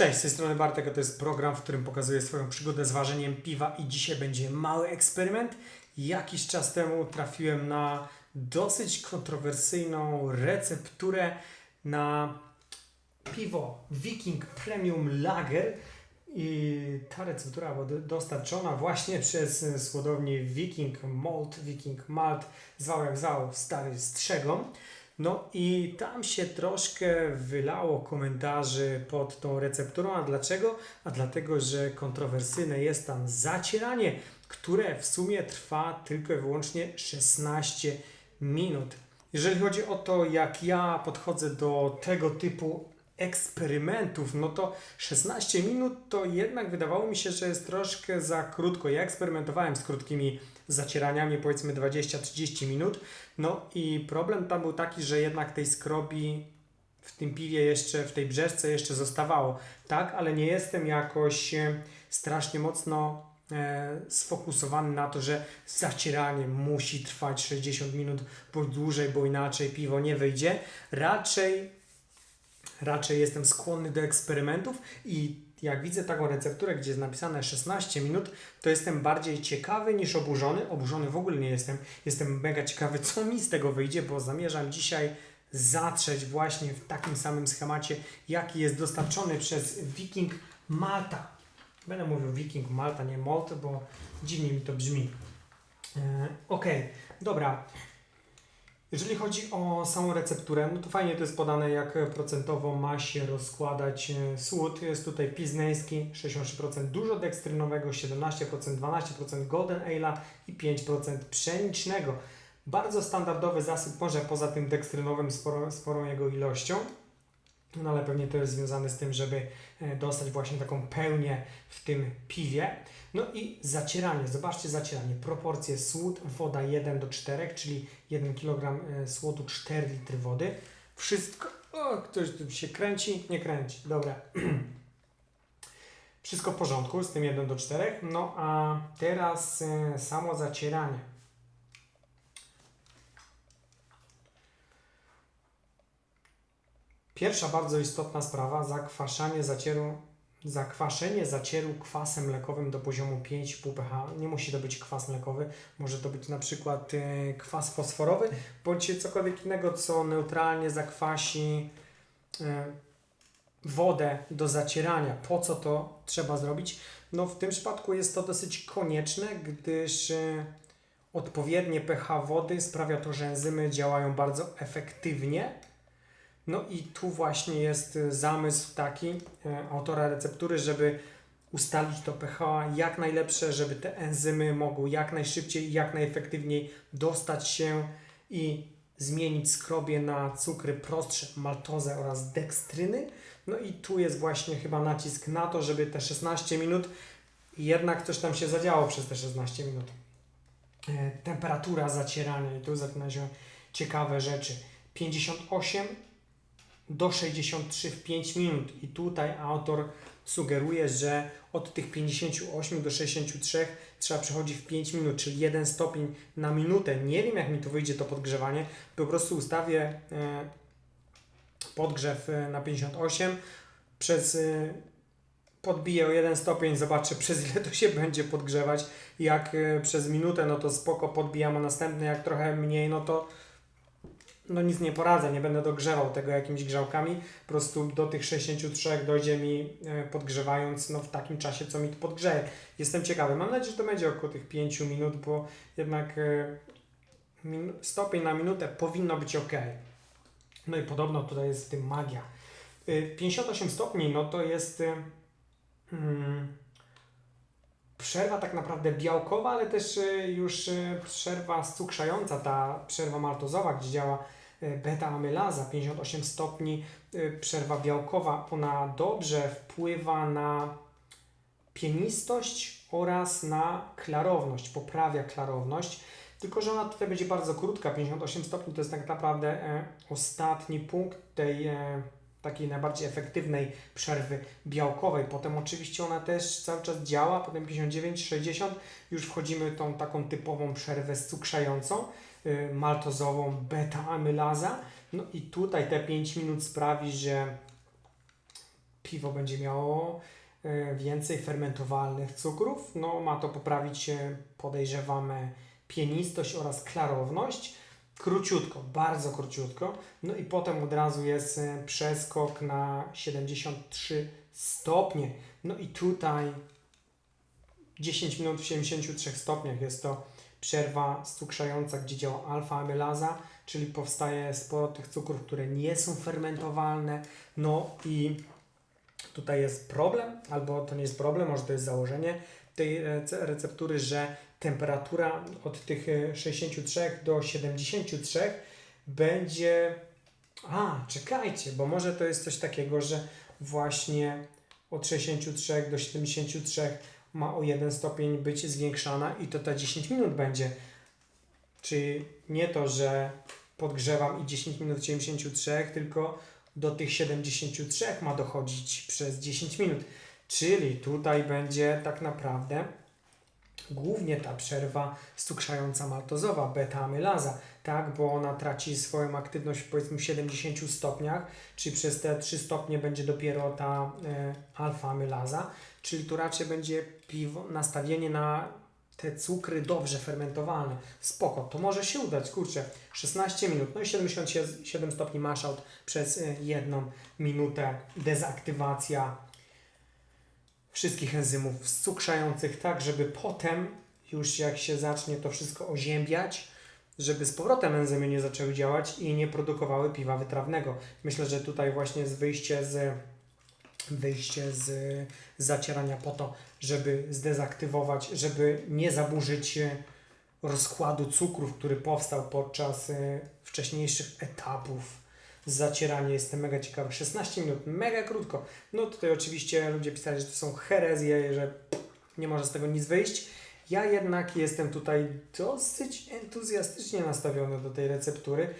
Cześć, z tej strony Bartek, a to jest program, w którym pokazuję swoją przygodę z ważeniem piwa i dzisiaj będzie mały eksperyment. Jakiś czas temu trafiłem na dosyć kontrowersyjną recepturę na piwo Viking Premium Lager i ta receptura była do- dostarczona właśnie przez słodownię Viking Malt, Viking Malt, zwał jak zwał, stary Strzegon. No i tam się troszkę wylało komentarzy pod tą recepturą. A dlaczego? A dlatego, że kontrowersyjne jest tam zacieranie, które w sumie trwa tylko i wyłącznie 16 minut. Jeżeli chodzi o to, jak ja podchodzę do tego typu eksperymentów, no to 16 minut to jednak wydawało mi się, że jest troszkę za krótko. Ja eksperymentowałem z krótkimi zacieraniami, powiedzmy 20-30 minut. No i problem tam był taki, że jednak tej skrobi w tym piwie jeszcze, w tej brzeszce jeszcze zostawało. Tak, ale nie jestem jakoś e, strasznie mocno e, sfokusowany na to, że zacieranie musi trwać 60 minut bądź dłużej, bo inaczej piwo nie wyjdzie. Raczej raczej jestem skłonny do eksperymentów i jak widzę taką recepturę, gdzie jest napisane 16 minut, to jestem bardziej ciekawy niż oburzony. Oburzony w ogóle nie jestem. Jestem mega ciekawy, co mi z tego wyjdzie, bo zamierzam dzisiaj zatrzeć właśnie w takim samym schemacie, jaki jest dostarczony przez Viking Malta. Będę mówił Viking Malta, nie Malt, bo dziwnie mi to brzmi. E, Okej, dobra. Jeżeli chodzi o samą recepturę, no to fajnie to jest podane, jak procentowo ma się rozkładać e, słód. Jest tutaj piznejski 63%, dużo dekstrynowego 17%, 12% golden ale'a i 5% pszenicznego. Bardzo standardowy zasyp, może poza tym dekstrynowym sporą, sporą jego ilością. No ale pewnie to jest związane z tym, żeby e, dostać właśnie taką pełnię w tym piwie. No i zacieranie, zobaczcie zacieranie, proporcje słód, woda 1 do 4, czyli 1 kg e, słodu, 4 litry wody. Wszystko, o, ktoś tu się kręci, nie kręci, dobra. Wszystko w porządku z tym 1 do 4. No a teraz e, samo zacieranie. Pierwsza bardzo istotna sprawa, zakwaszanie zacieru, zakwaszenie zacieru kwasem mlekowym do poziomu 5,5 pH. Nie musi to być kwas mlekowy, może to być na przykład e, kwas fosforowy, bądź cokolwiek innego, co neutralnie zakwasi e, wodę do zacierania. Po co to trzeba zrobić? No w tym przypadku jest to dosyć konieczne, gdyż e, odpowiednie pH wody sprawia to, że enzymy działają bardzo efektywnie. No i tu właśnie jest y, zamysł taki e, autora receptury, żeby ustalić to pH jak najlepsze, żeby te enzymy mogły jak najszybciej i jak najefektywniej dostać się i zmienić skrobie na cukry prostsze, maltozę oraz dekstryny. No i tu jest właśnie chyba nacisk na to, żeby te 16 minut jednak coś tam się zadziało przez te 16 minut. E, Temperatura zacierania i tu zaczynają się ciekawe rzeczy. 58 do 63 w 5 minut. I tutaj autor sugeruje, że od tych 58 do 63 trzeba przechodzić w 5 minut, czyli 1 stopień na minutę. Nie wiem, jak mi to wyjdzie to podgrzewanie. Po prostu ustawię e, podgrzew e, na 58 przez e, podbiję o 1 stopień, zobaczę przez ile to się będzie podgrzewać. Jak przez minutę, no to spoko, podbijam o następny, jak trochę mniej, no to no nic nie poradzę, nie będę dogrzewał tego jakimiś grzałkami, po prostu do tych 63 dojdzie mi e, podgrzewając no, w takim czasie, co mi to podgrzeje. Jestem ciekawy, mam nadzieję, że to będzie około tych 5 minut, bo jednak e, stopień na minutę powinno być ok. No i podobno tutaj jest w tym magia. E, 58 stopni, no to jest e, mm, przerwa tak naprawdę białkowa, ale też e, już e, przerwa cukrzająca, ta przerwa maltozowa, gdzie działa e, beta-amylaza, 58 stopni, e, przerwa białkowa, ona dobrze wpływa na pienistość oraz na klarowność, poprawia klarowność, tylko że ona tutaj będzie bardzo krótka, 58 stopni to jest tak naprawdę e, ostatni punkt tej e, takiej najbardziej efektywnej przerwy białkowej. Potem oczywiście ona też cały czas działa, potem 59-60 już wchodzimy tą taką typową przerwę cukrzającą, y, maltozową beta-amylaza. No i tutaj te 5 minut sprawi, że piwo będzie miało e, więcej fermentowalnych cukrów. No, ma to poprawić, podejrzewamy, pienistość oraz klarowność. Króciutko, bardzo króciutko. No i potem od razu jest e, przeskok na 73 stopnie. No i tutaj 10 minut w 73 stopniach jest to przerwa cukrzająca, gdzie działa alfa-amylaza, czyli powstaje sporo tych cukrów, które nie są fermentowalne. No i tutaj jest problem, albo to nie jest problem, może to jest założenie tej rece- receptury, że temperatura od tych e, 63 do 73 będzie. A, czekajcie, bo może to jest coś takiego, że właśnie od 63 do 73 ma o 1 stopień być zwiększana i to ta 10 minut będzie. Czyli nie to, że podgrzewam i 10 minut 73, tylko do tych 73 ma dochodzić przez 10 minut. Czyli tutaj będzie tak naprawdę głównie ta przerwa cukrzająca maltozowa, beta-amylaza, tak, bo ona traci swoją aktywność powiedzmy w 70 stopniach, czyli przez te 3 stopnie będzie dopiero ta e, alfa-amylaza, czyli tu raczej będzie piwo, nastawienie na te cukry dobrze fermentowalne. Spoko, to może się udać, kurczę, 16 minut, no i 77 stopni mashout przez e, jedną minutę, dezaktywacja wszystkich enzymów cukrzających, tak żeby potem już jak się zacznie to wszystko oziębiać, żeby z powrotem enzymy nie zaczęły działać i nie produkowały piwa wytrawnego. Myślę, że tutaj właśnie jest wyjście z wyjście z zacierania po to, żeby zdezaktywować, żeby nie zaburzyć rozkładu cukrów, który powstał podczas e, wcześniejszych etapów zacierania. Jestem mega ciekawy. 16 minut, mega krótko. No tutaj oczywiście ludzie pisali, że to są herezje, że nie może z tego nic wyjść. Ja jednak jestem tutaj dosyć entuzjastycznie nastawiony do tej receptury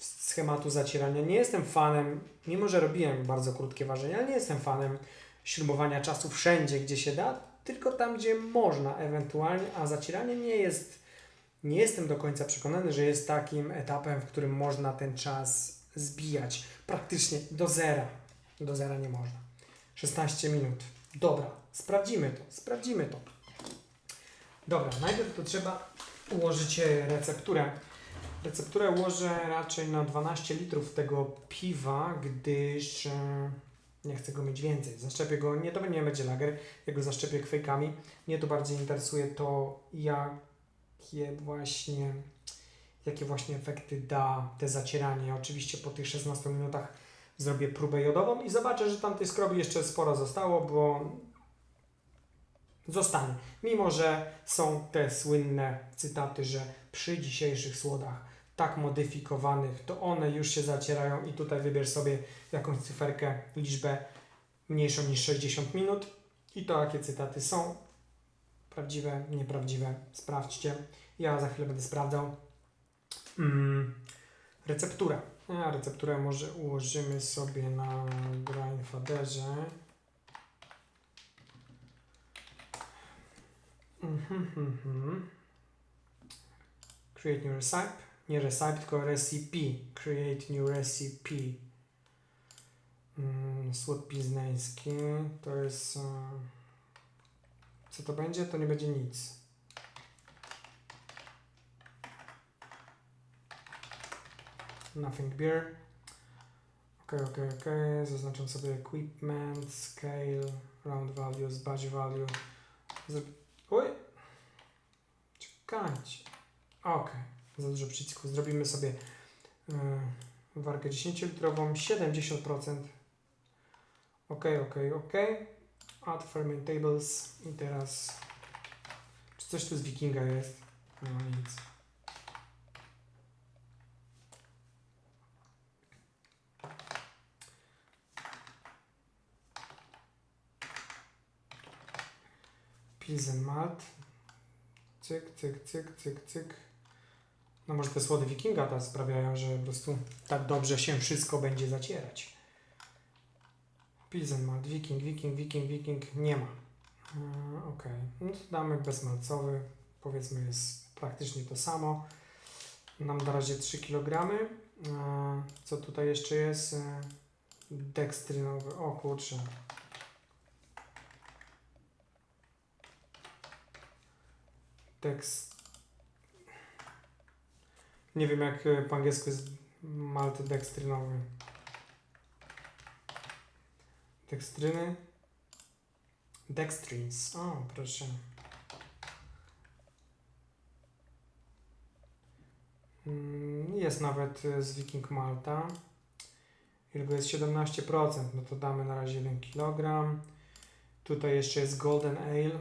schematu zacierania. Nie jestem fanem, mimo że robiłem bardzo krótkie ważenia, nie jestem fanem śrubowania czasu wszędzie, gdzie się da, tylko tam, gdzie można ewentualnie, a zacieranie nie jest, nie jestem do końca przekonany, że jest takim etapem, w którym można ten czas zbijać praktycznie do zera. Do zera nie można. 16 minut. Dobra, sprawdzimy to, sprawdzimy to. Dobra, najpierw to trzeba ułożyć e, recepturę. Recepturę ułożę raczej na 12 litrów tego piwa, gdyż e, nie chcę go mieć więcej. Zaszczepię go, nie to nie będzie lager, ja go zaszczepię kwejkami. Mnie to bardziej interesuje to, jakie właśnie, jakie właśnie efekty da te zacieranie. Oczywiście po tych 16 minutach zrobię próbę jodową i zobaczę, że tam tej skrobi jeszcze sporo zostało, bo zostanie. Mimo, że są te słynne cytaty, że przy dzisiejszych słodach tak modyfikowanych, to one już się zacierają i tutaj wybierz sobie jakąś cyferkę, liczbę mniejszą niż 60 minut i to jakie cytaty są prawdziwe, nieprawdziwe. Sprawdźcie. Ja za chwilę będę sprawdzał. Mm, receptura. A recepturę może ułożymy sobie na Grindfaderze. Mhm, mhm. Create new recipe. Nie recipe, tylko recipe. Create new recipe. Mm, Słod piznański to jest. e, Co to będzie? To nie będzie nic. Nothing beer. Ok, ok, ok. Zaznaczam sobie equipment, scale, round values, batch value. Zro... Oj! Czekajcie. Ok, za dużo przycisków. Zrobimy sobie yy, warkę 10-litrową, 70%. Ok, ok, ok. Add fermentables. I teraz... Czy coś tu z wikinga jest? Nie ma nic. Pilsen Malt. Cyk, cyk, cyk, cyk, cyk. No może te słody wikinga teraz sprawiają, że po prostu tak dobrze się wszystko będzie zacierać. Pilsen Malt, wiking, wiking, wiking, wiking. Nie ma. Yy, ok. No to damy bezmalcowy. Powiedzmy jest praktycznie to samo. Nam na razie 3 kg. Yy, co tutaj jeszcze jest? Yy, dekstrynowy. O kurczę. Tekst. Nie wiem jak e, po angielsku jest maltodekstrynowy. Dekstryny. Dextrins. O, proszę. Mm, Jest nawet e, z Viking Malta. Ile go jest 17%, no to damy na razie 1 kg. Tutaj jeszcze jest Golden Ale.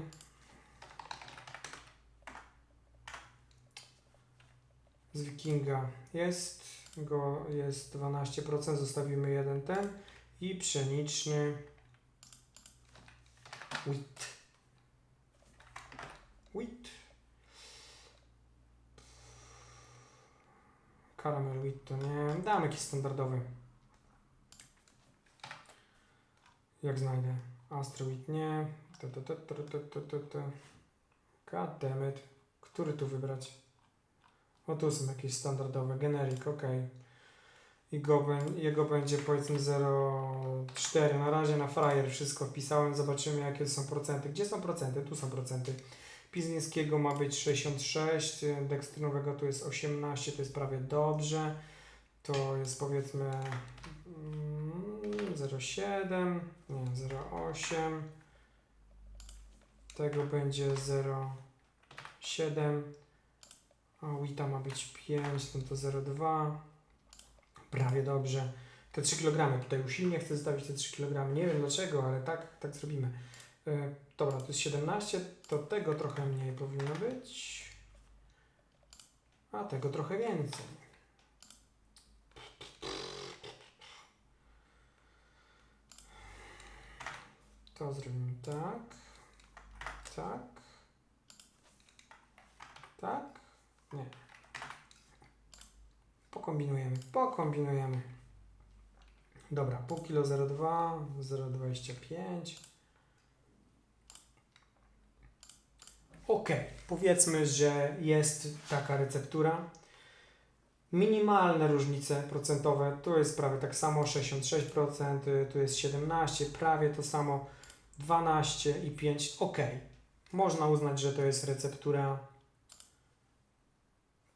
Z Wikinga jest go jest 12%, zostawimy jeden ten i pszeniczny wheat. Wheat. Caramel wheat to nie. Damy jakiś standardowy. Jak znajdę. Astro wheat nie. God. Który tu wybrać? O tu są jakieś standardowe. Generic, ok. I go, jego będzie powiedzmy 0,4. Na razie na frajer wszystko wpisałem. Zobaczymy jakie są procenty. Gdzie są procenty? Tu są procenty. Piznieckiego ma być 66, dekstrynowego tu jest 18, to jest prawie dobrze. To jest powiedzmy mm, 0,7, nie 0,8. Tego będzie 0,7. A Wita ma być 5, no to 0,2. Prawie dobrze. Te 3 kg tutaj usilnie chcę zostawić te 3 kg. Nie wiem dlaczego, ale tak, tak zrobimy. E, Dobra, to jest 17, to tego trochę mniej powinno być, a tego trochę więcej. To zrobimy tak, tak, tak, nie. Pokombinujemy, pokombinujemy. Dobra, pół kilo 0,2, 0,25. Ok, powiedzmy, że jest taka receptura. Minimalne różnice procentowe, tu jest prawie tak samo, 66%, y, tu jest 17%, prawie to samo, 12 i 5, ok. Można uznać, że to jest receptura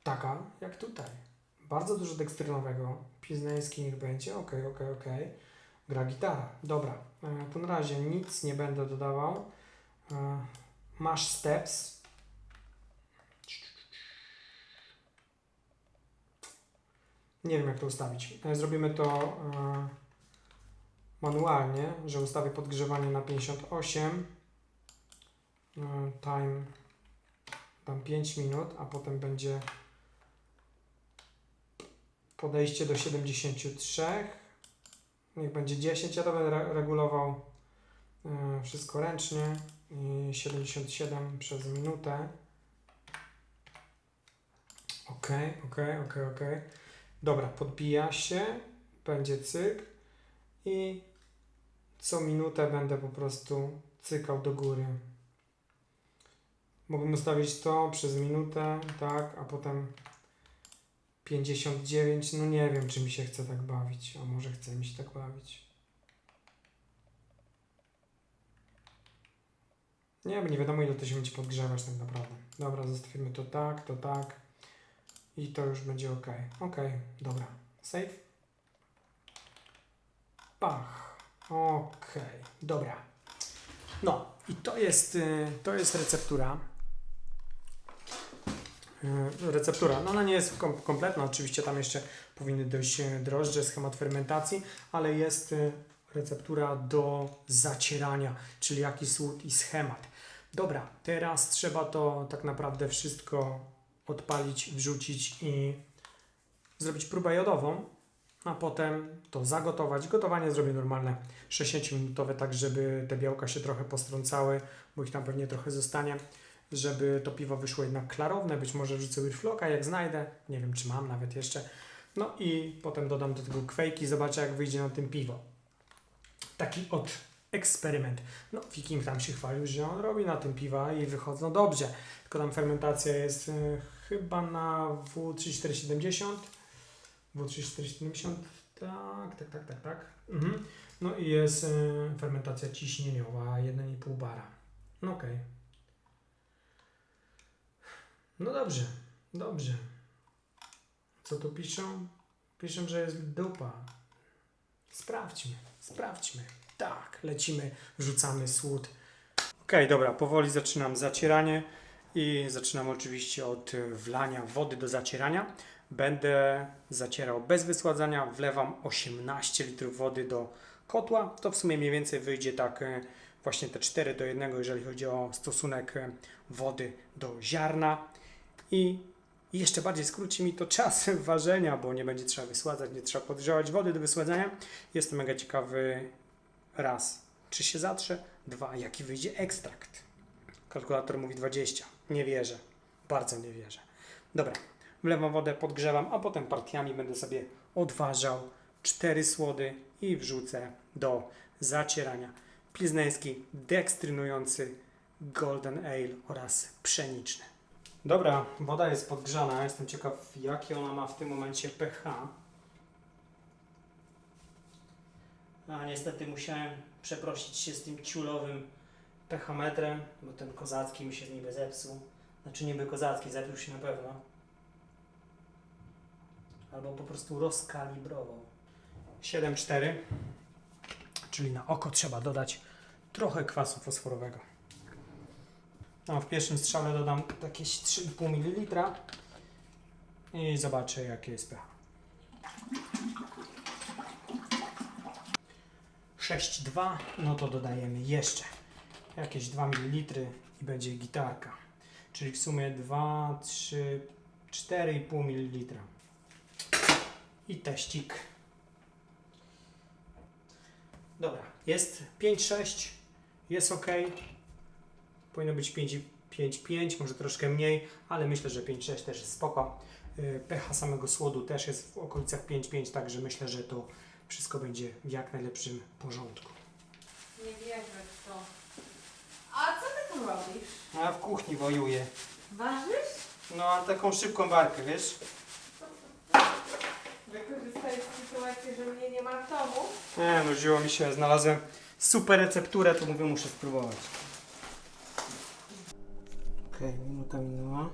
taka jak tutaj. Bardzo dużo dekstrynowego, piznański niech będzie, ok, ok, ok. Gra gitara, dobra. E, To na razie nic nie będę dodawał. E, Masz steps. Nie wiem jak to ustawić. E, Zrobimy to manualnie, że ustawię podgrzewanie na 58. E, time dam 5 minut, a potem będzie podejście do 73. Niech będzie 10. Ja to będę re- regulował e, wszystko ręcznie i 77 przez minutę. Ok, ok, ok, ok. Dobra, podbija się, będzie cyk i co minutę będę po prostu cykał do góry. Mógłbym ustawić to przez minutę, tak, a potem 59, no nie wiem, czy mi się chce tak bawić, a może chce mi się tak bawić. Nie, bo nie wiadomo ile to się będzie podgrzewać tak naprawdę. Dobra, zostawimy to tak, to tak. I to już będzie ok. Ok, dobra. Save. Pach. Ok, dobra. No i to jest, y, to jest receptura. Y, Receptura. No ona nie jest kom kompletna, oczywiście tam jeszcze powinny dojść y, drożdże, schemat fermentacji, ale jest y, receptura do zacierania, czyli jaki słód i schemat. Dobra, teraz trzeba to tak naprawdę wszystko odpalić, wrzucić i zrobić próbę jodową, a potem to zagotować. Gotowanie zrobię normalne 60-minutowe, tak żeby te białka się trochę postrącały, bo ich tam pewnie trochę zostanie, żeby to piwo wyszło jednak klarowne, być może wrzucę Wirfloka jak znajdę, nie wiem czy mam nawet jeszcze. No i potem dodam do tego kwejki, zobaczę jak wyjdzie na tym piwo. Taki od eksperyment. No, Viking tam się chwalił, że on robi na tym piwa i wychodzą dobrze. Tylko tam fermentacja jest y, chyba na W3470. W3470 Tak, tak, tak, tak, tak. Mhm. No i jest y, fermentacja ciśnieniowa 1,5 bara. No okej. No dobrze, dobrze. Co tu piszą? Piszą, że jest dupa. Sprawdźmy, sprawdźmy. Tak, lecimy, wrzucamy słód. Okej, dobra, powoli zaczynam zacieranie i zaczynam oczywiście od wlania wody do zacierania. Będę zacierał bez wysładzania, wlewam 18 litrów wody do kotła. To w sumie mniej więcej wyjdzie tak e, właśnie te 4 do 1, jeżeli chodzi o stosunek e, wody do ziarna. I jeszcze bardziej skróci mi to czas ważenia, bo nie będzie trzeba wysładzać, nie trzeba podgrzewać wody do wysładzania. Jestem mega ciekawy raz, czy się zatrze, dwa, jaki wyjdzie ekstrakt. Kalkulator mówi 20. Nie wierzę. Bardzo nie wierzę. Dobra, wlewam wodę, podgrzewam, a potem partiami będę sobie odważał cztery słody i wrzucę do zacierania. Pilzneński, dekstrynujący Golden Ale oraz pszeniczny. Dobra, woda jest podgrzana. Jestem ciekaw, jakie ona ma w tym momencie pH. A niestety musiałem przeprosić się z tym ciulowym pH-metrem, bo ten kozacki mi się niby zepsuł. Znaczy niby kozacki, zepsuł się na pewno. Albo po prostu rozkalibrował. 7,4 czyli na oko trzeba dodać trochę kwasu fosforowego. No, w pierwszym strzale dodam jakieś 3,5 ml i zobaczę jakie jest pH. 6,2 no to dodajemy jeszcze jakieś 2 ml i będzie gitarka. Czyli w sumie 2, 3, 4,5 ml. I teścik. Dobra, jest 5,6, jest ok. Powinno być 5,5, może troszkę mniej, ale myślę, że 5,6 też jest spoko. Yy, pH samego słodu też jest w okolicach 5,5, także myślę, że to wszystko będzie w jak najlepszym porządku. Nie wierzę w to. A co ty tu robisz? A w kuchni wojuję. Ważysz? No, a taką szybką warkę, wiesz? Wykorzystajesz sytuację, że mnie nie ma w domu? Nie, nudziło mi się, znalazłem super recepturę, to mówię, muszę spróbować. Okej, minuta minęła.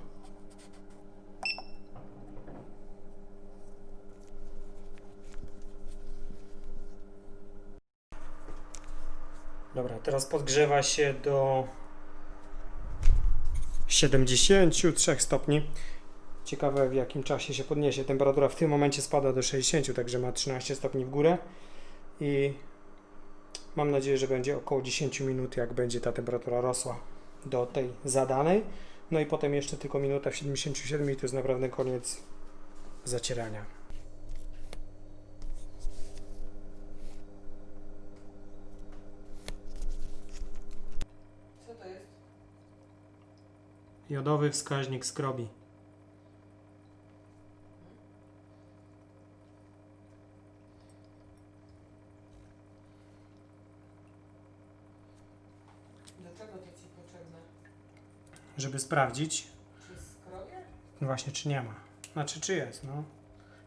Dobra, teraz podgrzewa się do 73 stopni. Ciekawe w jakim czasie się podniesie. Temperatura w tym momencie spada do 60, także ma 13 stopni w górę. I mam nadzieję, że będzie około 10 minut, jak będzie ta temperatura rosła do tej zadanej. No i potem jeszcze tylko minuta w 77 i to jest naprawdę koniec zacierania. Co to jest? Jodowy wskaźnik skrobi. Do czego to ci potrzebne? Żeby sprawdzić Czy skrobię? właśnie, czy nie ma. Znaczy, czy jest, no.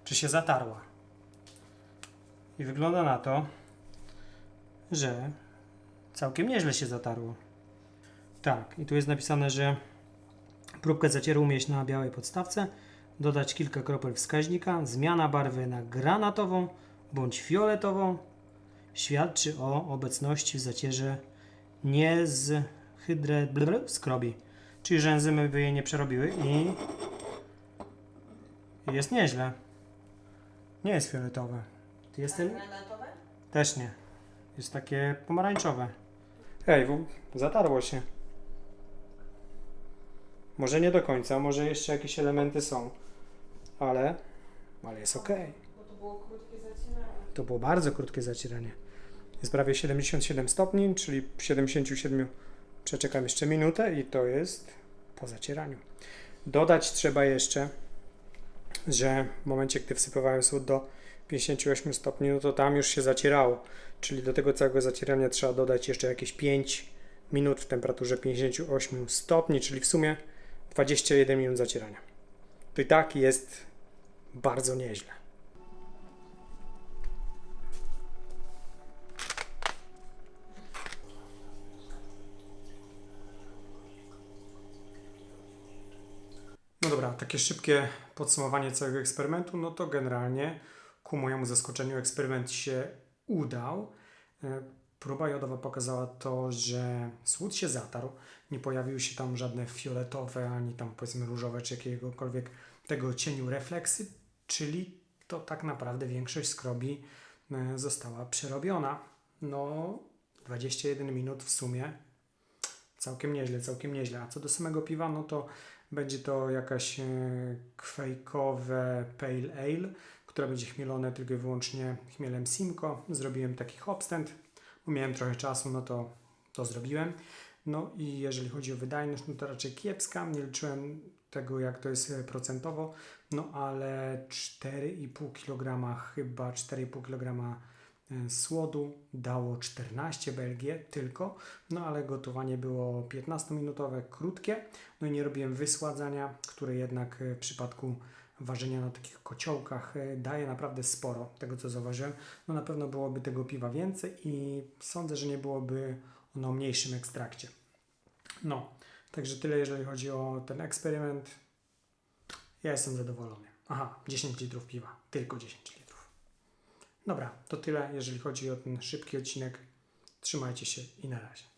Czy się zatarła. I wygląda na to, że całkiem nieźle się zatarło. Tak, i tu jest napisane, że próbkę zacieru umieść na białej podstawce, dodać kilka kropel wskaźnika, zmiana barwy na granatową bądź fioletową świadczy o obecności w zacierze nie z hydre skrobi, czyli że enzymy by jej nie przerobiły i jest nieźle. Nie jest fioletowe. Jest ten? Granatowe? Też nie. Jest takie pomarańczowe. Ej, w- zatarło się. Może nie do końca, może jeszcze jakieś elementy są. Ale, ale jest ok. To było krótkie zacieranie. To było bardzo krótkie zacieranie. Jest prawie 77 stopni, czyli w 77 przeczekam jeszcze minutę i to jest po zacieraniu. Dodać trzeba jeszcze, że w momencie, gdy wsypywałem słód do 58 stopni, no to tam już się zacierało. Czyli do tego całego zacierania trzeba dodać jeszcze jakieś 5 minut w temperaturze 58 stopni, czyli w sumie 21 minut zacierania. To i tak jest bardzo nieźle. Dobra, takie szybkie podsumowanie całego eksperymentu, no to generalnie ku mojemu zaskoczeniu eksperyment się udał. E, Próba jodowa pokazała to, że słód się zatarł, nie pojawiły się tam żadne fioletowe, ani tam powiedzmy różowe, czy jakiegokolwiek tego cieniu refleksy, czyli to tak naprawdę większość skrobi e, została przerobiona. No, 21 minut w sumie całkiem nieźle, całkiem nieźle. A co do samego piwa, no to będzie to jakaś e, kwejkowe pale ale, które będzie chmielone tylko i wyłącznie chmielem Simco. Zrobiłem taki hopstand, bo miałem trochę czasu, no to to zrobiłem. No i jeżeli chodzi o wydajność, no to raczej kiepska. Nie liczyłem tego, jak to jest e, procentowo, no ale 4,5 kg, chyba 4,5 kg słodu dało 14 Belgię tylko, no ale gotowanie było 15-minutowe, krótkie, no i nie robiłem wysładzania, które jednak e, w przypadku ważenia na takich kociołkach e, daje naprawdę sporo, tego co zauważyłem. No na pewno byłoby tego piwa więcej i sądzę, że nie byłoby ono o mniejszym ekstrakcie. No, także tyle jeżeli chodzi o ten eksperyment. Ja jestem zadowolony. Aha, 10 litrów piwa, tylko 10 litrów. Dobra, to tyle jeżeli chodzi o ten szybki odcinek. Trzymajcie się i na razie.